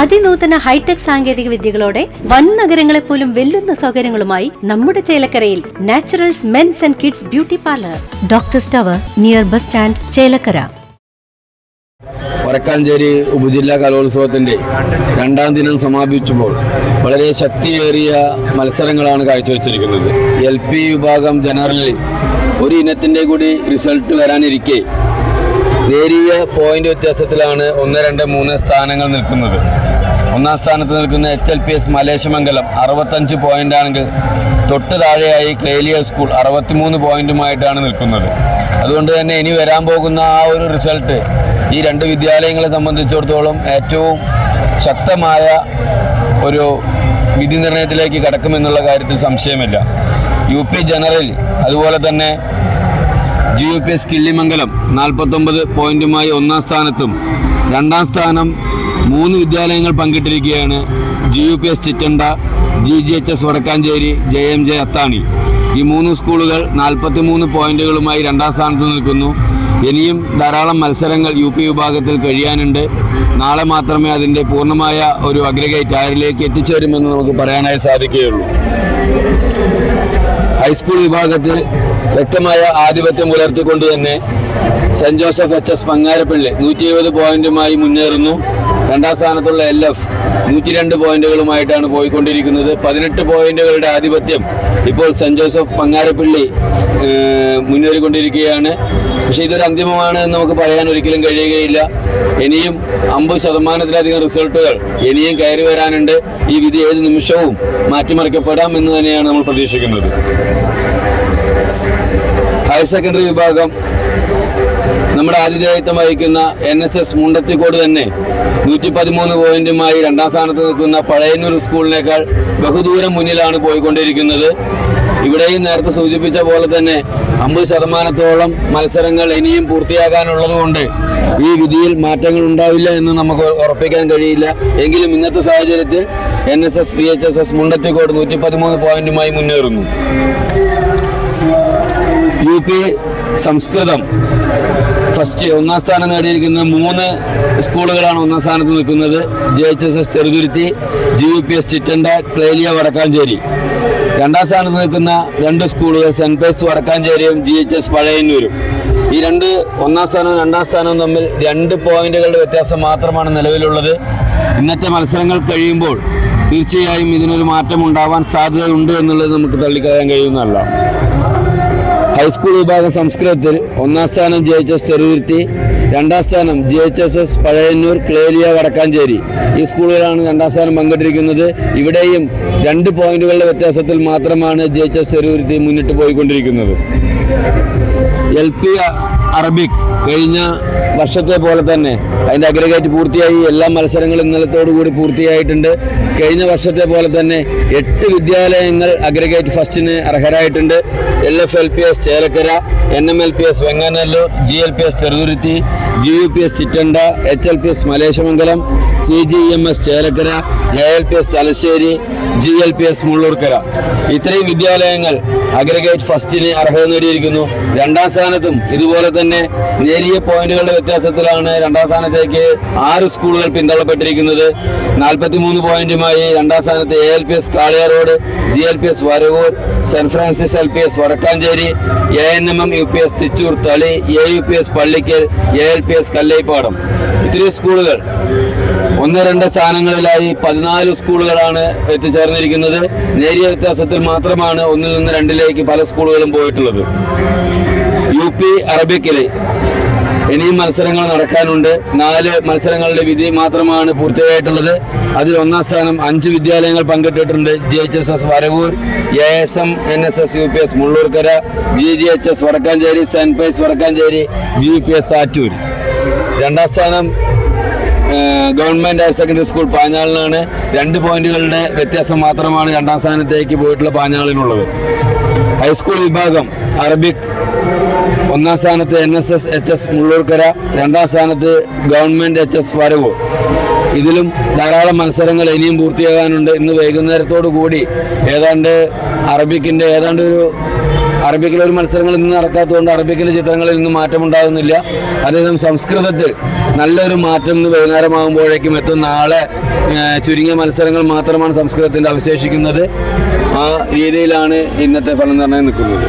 അതിനൂതന hi tech സാങ്കേതിക വിദ്യകളോടെ വൻ നഗരങ്ങളെ പോലും വെല്ലുന്ന സൗകര്യങ്ങളുമായി നമ്മുടെ ചേലക്കരയിൽ Naturals men's and kids beauty parlour. Doctor tower near bus stand Chelakkara. Vadakkanchery ഉപജില്ലാ കലോത്സവത്തിന്റെ രണ്ടാം ദിനം സമാപിച്ചപ്പോൾ വളരെ ശക്തിയേറിയ മത്സരങ്ങളാണ് കാഴ്ചവെച്ചിരിക്കുന്നത്. എൽ പി വിഭാഗം ജനറലിൽ ഒരു ഇനത്തിന്റെ കൂടി റിസൾട്ട് വരാനിരിക്കെ നേരിയ പോയിന്റ് വ്യത്യാസത്തിലാണ് ഒന്ന് രണ്ട് മൂന്ന് സ്ഥാനങ്ങൾ നിൽക്കുന്നത്. ഒന്നാം സ്ഥാനത്ത് നിൽക്കുന്ന H L P S Maleshamangalam അറുപത്തഞ്ച് പോയിന്റ് ആണെങ്കിൽ തൊട്ട് താഴെയായി ക്ലേലിയ സ്കൂൾ അറുപത്തിമൂന്ന് പോയിന്റുമായിട്ടാണ് നിൽക്കുന്നത്. അതുകൊണ്ട് തന്നെ ഇനി വരാൻ പോകുന്ന ആ ഒരു റിസൾട്ട് ഈ രണ്ട് വിദ്യാലയങ്ങളെ സംബന്ധിച്ചിടത്തോളം ഏറ്റവും ശക്തമായ ഒരു വിധി നിർണയത്തിലേക്ക് കടക്കുമെന്നുള്ള കാര്യത്തിൽ സംശയമില്ല. യു പി ജനറൽ അതുപോലെ തന്നെ G U P S Killimangalam നാൽപ്പത്തൊമ്പത് പോയിന്റുമായി ഒന്നാം സ്ഥാനത്തും രണ്ടാം സ്ഥാനം മൂന്ന് വിദ്യാലയങ്ങൾ പങ്കിട്ടിരിക്കുകയാണ് G U P S Chittanda G G H S Vadakkanchery J M J Athani. ഈ മൂന്ന് സ്കൂളുകൾ നാൽപ്പത്തി മൂന്ന് പോയിന്റുകളുമായി രണ്ടാം സ്ഥാനത്ത് നിൽക്കുന്നു. ഇനിയും ധാരാളം മത്സരങ്ങൾ യു പി വിഭാഗത്തിൽ കഴിയാനുണ്ട്. നാളെ മാത്രമേ അതിന്റെ പൂർണമായ ഒരു അഗ്രഗേറ്റ് ആരിലേക്ക് എത്തിച്ചേരുമെന്ന് നമുക്ക് പറയാനായി സാധിക്കുകയുള്ളൂ. ഹൈസ്കൂൾ വിഭാഗത്തിൽ വ്യക്തമായ ആധിപത്യം പുലർത്തിക്കൊണ്ട് തന്നെ Saint Joseph H S Pangarappilly നൂറ്റി എഴുപത് പോയിന്റുമായി മുന്നേറുന്നു. രണ്ടാം സ്ഥാനത്തുള്ള എൽ എഫ് നൂറ്റി രണ്ട് പോയിന്റുകളുമായിട്ടാണ് പോയിക്കൊണ്ടിരിക്കുന്നത്. പതിനെട്ട് പോയിന്റുകളുടെ ആധിപത്യം ഇപ്പോൾ സെന്റ് ജോസഫ് പങ്ങാരപ്പള്ളി മുന്നേറിക്കൊണ്ടിരിക്കുകയാണ്. പക്ഷേ ഇതൊരു അന്തിമമാണ് എന്ന് നമുക്ക് പറയാൻ ഒരിക്കലും കഴിയുകയില്ല. ഇനിയും അമ്പത് ശതമാനത്തിലധികം റിസൾട്ടുകൾ ഇനിയും കയറി വരാനുണ്ട്. ഈ വിധി ഏത് നിമിഷവും മാറ്റിമറിക്കപ്പെടാം എന്ന് തന്നെയാണ് നമ്മൾ പ്രതീക്ഷിക്കുന്നത്. ഹയർ സെക്കൻഡറി വിഭാഗം നമ്മുടെ ആതിഥേയത്വം വഹിക്കുന്ന എൻ എസ് എസ് മുണ്ടത്തിക്കോട് തന്നെ നൂറ്റി പതിമൂന്ന് പോയിന്റുമായി രണ്ടാം സ്ഥാനത്ത് നിൽക്കുന്ന പഴയന്നൂർ സ്കൂളിനേക്കാൾ ബഹുദൂരം മുന്നിലാണ് പോയിക്കൊണ്ടിരിക്കുന്നത്. ഇവിടെയും നേരത്തെ സൂചിപ്പിച്ച പോലെ തന്നെ അമ്പത് ശതമാനത്തോളം മത്സരങ്ങൾ ഇനിയും പൂർത്തിയാകാനുള്ളതുകൊണ്ട് ഈ വിധിയിൽ മാറ്റങ്ങൾ ഉണ്ടാവില്ല എന്ന് നമുക്ക് ഉറപ്പിക്കാൻ കഴിയില്ല. എങ്കിലും ഇന്നത്തെ സാഹചര്യത്തിൽ N S S V H S S Mundathikode നൂറ്റി പതിമൂന്ന് പോയിന്റുമായി മുന്നേറുന്നു. യു പി സംസ്കൃതം ഫസ്റ്റ് ഒന്നാം സ്ഥാനം നേടിയിരിക്കുന്ന മൂന്ന് സ്കൂളുകളാണ് ഒന്നാം സ്ഥാനത്ത് നിൽക്കുന്നത്. J H S S Cheruthuruthy G U P S Chittanda Clelia Vadakkanchery. രണ്ടാം സ്ഥാനത്ത് നിൽക്കുന്ന രണ്ട് സ്കൂളുകൾ സെന്റ് പേഴ്സ് വടക്കാഞ്ചേരിയും ജി എച്ച് എസ് പഴയന്നൂരും. ഈ രണ്ട് ഒന്നാം സ്ഥാനവും രണ്ടാം സ്ഥാനവും തമ്മിൽ രണ്ട് പോയിന്റുകളുടെ വ്യത്യാസം മാത്രമാണ് നിലവിലുള്ളത്. ഇന്നത്തെ മത്സരങ്ങൾ കഴിയുമ്പോൾ തീർച്ചയായും ഇതിനൊരു മാറ്റം ഉണ്ടാവാൻ സാധ്യതയുണ്ട് എന്നുള്ളത് നമുക്ക് തള്ളിക്കളയാൻ കഴിയുന്നതല്ല. ഹൈസ്കൂൾ വിഭാഗം സംസ്കൃതത്തിൽ ഒന്നാം സ്ഥാനം ജി എച്ച് എസ് ചെറുതുരുത്തി രണ്ടാം സ്ഥാനം G H S S Pazhayannur Clelia Vadakkanchery. ഈ സ്കൂളുകളാണ് രണ്ടാം സ്ഥാനം പങ്കിട്ടിരിക്കുന്നത്. ഇവിടെയും രണ്ട് പോയിന്റുകളുടെ വ്യത്യാസത്തിൽ മാത്രമാണ് ജി എച്ച് എസ് ചെറുതുരുത്തി മുന്നിട്ട് പോയിക്കൊണ്ടിരിക്കുന്നത്. എൽ പി അറബിക് കഴിഞ്ഞ വർഷത്തെ പോലെ തന്നെ അതിന്റെ അഗ്രഗേറ്റ് പൂർത്തിയായി. എല്ലാ മത്സരങ്ങളും ഇന്നലത്തോടു കൂടി പൂർത്തിയായിട്ടുണ്ട്. കഴിഞ്ഞ വർഷത്തെ പോലെ തന്നെ എട്ട് വിദ്യാലയങ്ങൾ അഗ്രഗേറ്റ് ഫസ്റ്റിന് അർഹരായിട്ടുണ്ട്. L F L P S Chelakkara N M L P S Vengannallur G L P S Cheruthuruthy G U P S Chittanda H L P S Maleshamangalam C G M S Chelakkara A L P S Thalassery G L P S Mullurkara. ഇത്രയും വിദ്യാലയങ്ങൾ aggregate ഫസ്റ്റിന് അർഹത നേടിയിരിക്കുന്നു. രണ്ടാം സ്ഥാനത്തും ഇതുപോലെ തന്നെ നേരിയ പോയിന്റുകളുടെ വ്യത്യാസത്തിലാണ് രണ്ടാം സ്ഥാനത്തേക്ക് ആറ് സ്കൂളുകൾ പിന്തള്ളപ്പെട്ടിരിക്കുന്നത്. നാൽപ്പത്തി മൂന്ന് പോയിന്റുമായി രണ്ടാം സ്ഥാനത്ത് A L P S Kaliya road G L P S Varavoor Saint Francis L P S Vadakkanchery A N M M U P S Thichur Thali A U P S Pallikkal A L P S Kallaippadam. ഇത്രയും സ്കൂളുകൾ. ഒന്ന് രണ്ട് സ്ഥാനങ്ങളിലായി പതിനാല് സ്കൂളുകളാണ് എത്തിച്ചേർന്നിരിക്കുന്നത്. നേരിയ വ്യത്യാസത്തിൽ മാത്രമാണ് ഒന്നിൽ നിന്ന് രണ്ടിലേക്ക് പല സ്കൂളുകളും പോയിട്ടുള്ളത്. യു പി അറബിക്കിലെ. ഇനിയും മത്സരങ്ങൾ നടക്കാനുണ്ട്. നാല് മത്സരങ്ങളുടെ വിധി മാത്രമാണ് പൂർത്തിയായിട്ടുള്ളത്. അതിൽ ഒന്നാം സ്ഥാനം അഞ്ച് വിദ്യാലയങ്ങൾ പങ്കിട്ടിട്ടുണ്ട്. G H S S Varavoor A S M N S S U P S Mullurkara G G H S Vadakkanchery Saint Pius Vadakkanchery G P S Attoor. രണ്ടാം സ്ഥാനം ഗവൺമെന്റ് ഹയർ സെക്കൻഡറി സ്കൂൾ പാഞ്ഞാളിനാണ്. രണ്ട് പോയിന്റുകളുടെ വ്യത്യാസം മാത്രമാണ് രണ്ടാം സ്ഥാനത്തേക്ക് പോയിട്ടുള്ള പാഞ്ഞാളിനുള്ളത്. ഹൈസ്കൂൾ വിഭാഗം അറബിക് ഒന്നാം സ്ഥാനത്ത് N S S H S Mullurkara രണ്ടാം സ്ഥാനത്ത് ഗവൺമെന്റ് എച്ച് എസ് വരവൂർ ഇതിലും ധാരാളം മത്സരങ്ങൾ ഇനിയും പൂർത്തിയാകാനുണ്ട്. ഇന്ന് വൈകുന്നേരത്തോടു കൂടി ഏതാണ്ട് അറബിക്കിന്റെ ഏതാണ്ട് ഒരു അറബിക്കിലെ ഒരു മത്സരങ്ങൾ ഇന്ന് നടക്കാത്തതുകൊണ്ട് അറബിക്കിലെ ചിത്രങ്ങളിൽ നിന്ന് മാറ്റമുണ്ടാകുന്നില്ല. അതേസമയം സംസ്കൃതത്തിൽ നല്ലൊരു മാറ്റം ഇന്ന് വൈകുന്നേരമാകുമ്പോഴേക്കും എത്തും. നാളെ ചുരുങ്ങിയ മത്സരങ്ങൾ മാത്രമാണ് സംസ്കൃതത്തിൽ അവശേഷിക്കുന്നത്. ആ രീതിയിലാണ് ഇന്നത്തെ ഫലം നിർണയം നിൽക്കുന്നത്.